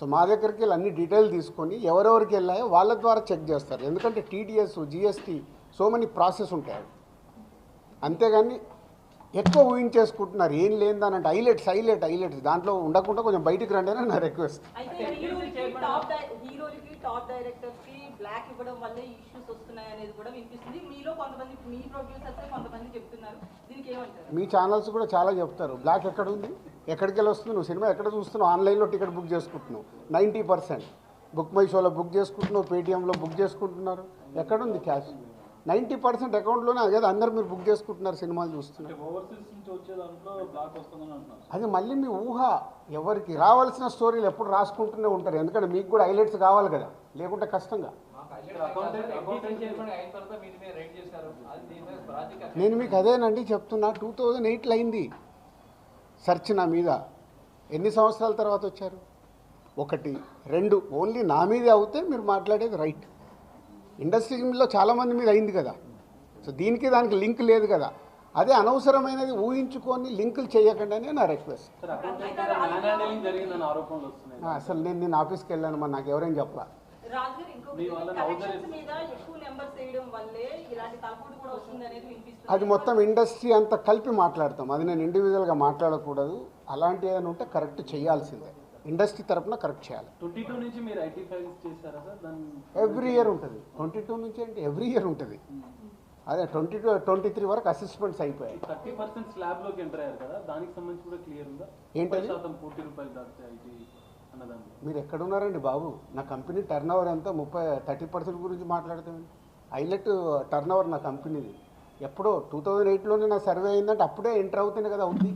So మా దగ్గరికి వెళ్ళి అన్ని డీటెయిల్ తీసుకొని ఎవరెవరికి వెళ్ళాయో వాళ్ళ ద్వారా చెక్ చేస్తారు. ఎందుకంటే TDS GST so many process ఉంటాయి అంతేగాని ఎక్కువ ఊహించేసుకుంటున్నారు. ఏం లేదని హైలైట్స్ హైలైట్ హైలైట్స్. దాంట్లో ఉండకుండా కొంచెం బయటికి రండి అని నా రిక్వెస్ట్. అయితే హీరోలకి టాప్ డై- హీరోలకి టాప్ డైరెక్టర్స్కి బ్లాక్ ఇవ్వడం వల్లే ఇష్యూస్ వస్తున్నాయి అనేది కూడా వినిపిస్తుంది. మీలో కొంతమంది మీ ప్రొడ్యూసర్స్ కొంతమంది చెప్తున్నారు. దీనికి ఏమంటారు? మీ ఛానల్స్ కూడా చాలా చెప్తారు. బ్లాక్ ఎక్కడ ఉంది? ఎక్కడికి వెళ్ళి వస్తుంది నువ్వు సినిమా ఎక్కడ చూస్తున్నావు? ఆన్లైన్లో టికెట్ బుక్ చేసుకుంటున్నావు. Ninety percent. బుక్ మై షోలో బుక్ చేసుకుంటున్నావు పేటీఎంలో బుక్ చేసుకుంటున్నారు. ఎక్కడుంది క్యాష్? నైంటీ పర్సెంట్ అకౌంట్లోనే అదే అందరు మీరు బుక్ చేసుకుంటున్నారు సినిమాలు చూస్తున్నారు. అది మళ్ళీ మీ ఊహ. ఎవరికి? రావాల్సిన స్టోరీలు ఎప్పుడు రాసుకుంటూనే ఉంటారు. ఎందుకంటే మీకు కూడా హైలైట్స్ కావాలి కదా. లేకుంటే కష్టంగా. నేను మీకు అదేనండి చెప్తున్నా. టూ థౌజండ్ ఎయిట్లో అయింది. సెర్చ్ నా మీద. ఎన్ని సంవత్సరాల తర్వాత వచ్చారు? ఒకటి. రెండు. ఓన్లీ నా మీదే అవుతే మీరు మాట్లాడేది రైట్. ఇండస్ట్రీలో చాలామంది మీద అయింది కదా. సో దీనికి దానికి లింక్ లేదు కదా. అదే అనవసరమైనది ఊహించుకొని లింకులు చేయకండి అని నా రిక్వెస్ట్. అసలు నేను నేను ఆఫీస్కి వెళ్ళాను మరి నాకు ఎవరేం చెప్పలా? అది మొత్తం ఇండస్ట్రీ అంతా కలిపి మాట్లాడతాం. అది నేను ఇండివిజువల్గా మాట్లాడకూడదు. అలాంటి ఏదైనా ఉంటే కరెక్ట్ చేయాల్సిందే. ఇండస్ట్రీ తరపున కరెక్ట్ చేయాలి. ట్వంటీ టూ నుంచి మీరు ఐటీ ఫైల్స్ చేశారా సార్? ఎవ్రీ ఇయర్ ఉంటుంది. ట్వంటీ టూ నుంచి అంటే ఎవ్రీ ఇయర్ ఉంటుంది. అదే ట్వంటీ టూ ట్వంటీ త్రీ వరకు అసెస్మెంట్స్ అయిపోయాయి. థర్టీ పర్సెంట్ స్లాబ్లోకి ఎంటర్ అయ్యారు కదా? దానికి సంబంధించి కూడా క్లియర్ ఉందా? శాతం కోటి రూపాయలు దాటితే ఐటీ మీరు ఎక్కడున్నారండి బాబు? నా కంపెనీ టర్న్ ఓవర్ ఎంత? ముప్పై థర్టీ పర్సెంట్ గురించి మాట్లాడతామండి. హైలైట్ టర్న్ ఓవర్ నా కంపెనీది. ఎప్పుడో టూ థౌజండ్ ఎయిట్లోనే నా సర్వే అయిందంటే అప్పుడే ఎంటర్ అవుతుంది కదా ఉంది